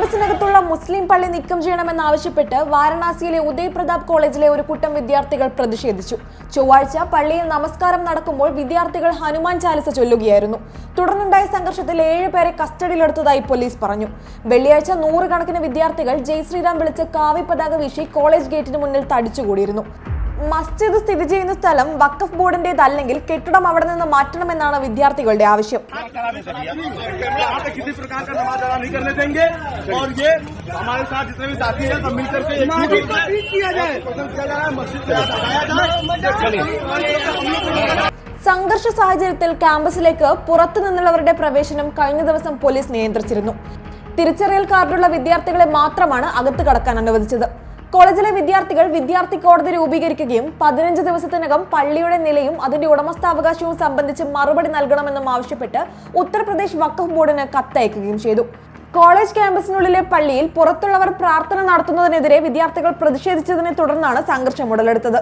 മുസ്ലിം പള്ളി നീക്കം ചെയ്യണമെന്നാവശ്യപ്പെട്ട് വാരണാസിയിലെ ഉദയ് പ്രതാപ് കോളേജിലെ ഒരു കൂട്ടം വിദ്യാർത്ഥികൾ പ്രതിഷേധിച്ചു. ചൊവ്വാഴ്ച പള്ളിയിൽ നമസ്കാരം നടക്കുമ്പോൾ വിദ്യാർത്ഥികൾ ഹനുമാൻ ചാലിസ ചൊല്ലുകയായിരുന്നു. തുടർന്നുണ്ടായ സംഘർഷത്തിൽ ഏഴുപേരെ കസ്റ്റഡിയിലെടുത്തതായി പോലീസ് പറഞ്ഞു. വെള്ളിയാഴ്ച നൂറുകണക്കിന് വിദ്യാർത്ഥികൾ ജയ് ശ്രീറാം വിളിച്ച് കാവ്യ പതാക വീശി കോളേജ് ഗേറ്റിന് മുന്നിൽ തടിച്ചുകൂടിയിരുന്നു. മസ്ജിദ് സ്ഥിതി ചെയ്യുന്ന സ്ഥലം വഖഫ് ബോർഡിന്റേതല്ലെങ്കിൽ കെട്ടിടം അവിടെ നിന്ന് മാറ്റണമെന്നാണ് വിദ്യാർത്ഥികളുടെ ആവശ്യം. സംഘർഷ സാഹചര്യത്തിൽ ക്യാമ്പസിലേക്ക് പുറത്തു നിന്നുള്ളവരുടെ പ്രവേശനം കഴിഞ്ഞ ദിവസം പോലീസ് നിയന്ത്രിച്ചിരുന്നു. തിരിച്ചറിയൽ കാർഡുള്ള വിദ്യാർത്ഥികളെ മാത്രമാണ് അകത്ത് കടക്കാൻ അനുവദിച്ചത്. കോളേജിലെ വിദ്യാർത്ഥികൾ വിദ്യാർത്ഥി കോടതി രൂപീകരിക്കുകയും പതിനഞ്ച് ദിവസത്തിനകം പള്ളിയുടെ നിലയും അതിന്റെ ഉടമസ്ഥാവകാശവും സംബന്ധിച്ച് മറുപടി നൽകണമെന്നും ആവശ്യപ്പെട്ട് ഉത്തർപ്രദേശ് വഖഫ് ബോർഡിന് കത്തയക്കുകയും ചെയ്തു. കോളേജ് ക്യാമ്പസിനുള്ളിലെ പള്ളിയിൽ പുറത്തുള്ളവർ പ്രാർത്ഥന നടത്തുന്നതിനെതിരെ വിദ്യാർത്ഥികൾ പ്രതിഷേധിച്ചതിനെ തുടർന്നാണ് സംഘർഷം ഉടലെടുത്തത്.